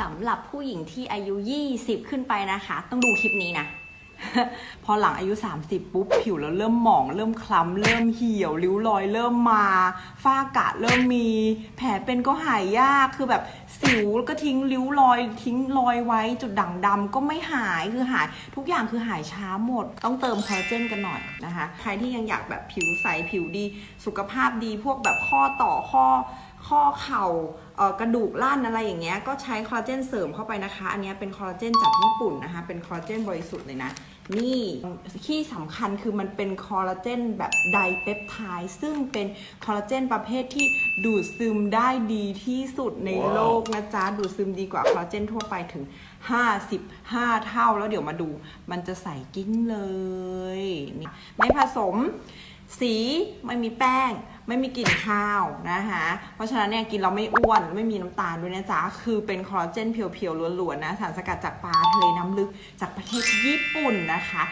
สำหรับผู้หญิงที่อายุ 20 ขึ้นไปนะคะ ต้องดูคลิปนี้นะ พอหลังอายุ 30 ปุ๊บ ผิวเราเริ่มหมอง เริ่มคล้ำ เริ่มเหี่ยว ริ้วรอยเริ่มมา ฝ้ากระเริ่มมี แผลเป็นก็หายยาก คือแบบสิวก็ทิ้งริ้วรอย ทิ้งรอยไว้ จุดด่างดำก็ไม่หาย คือหาย ทุกอย่างคือหายช้าหมด ต้องเติมคอลลาเจนกันหน่อยนะคะ ใครที่ยังอยากแบบผิวใส ผิวดี สุขภาพดี พวกแบบข้อต่อข้อ ข้อเข่ากระดูกล่านอะไรอย่างเงี้ยก็ใช้คอลลาเจนเสริมเข้าไปนะคะ อันนี้เป็นคอลลาเจนจากญี่ปุ่นนะคะ เป็นคอลลาเจนบริสุทธิ์เลยนะ นี่ที่สำคัญคือมันเป็นคอลลาเจนแบบไดเปปไทด์ซึ่งเป็นคอลลาเจนประเภทที่ดูดซึมได้ดีที่สุดในโลกนะจ๊ะ ดูดซึมดีกว่าคอลลาเจนทั่วไปถึง 55 เท่าแล้วเดี๋ยวมาดู มันจะใสกิ้งเลยนี่ไม่ผสม สีไม่มีแป้ง ไม่มีกลิ่นข้าวนะคะเพราะฉะนั้นเนี่ยกินเราไม่อ้วนไม่มีน้ำตาลด้วยนะจ๊ะ คือเป็นคอลลาเจนเพียวๆล้วนๆนะ สารสกัดจากปลาทะเลน้ำลึกจากประเทศญี่ปุ่นนะคะ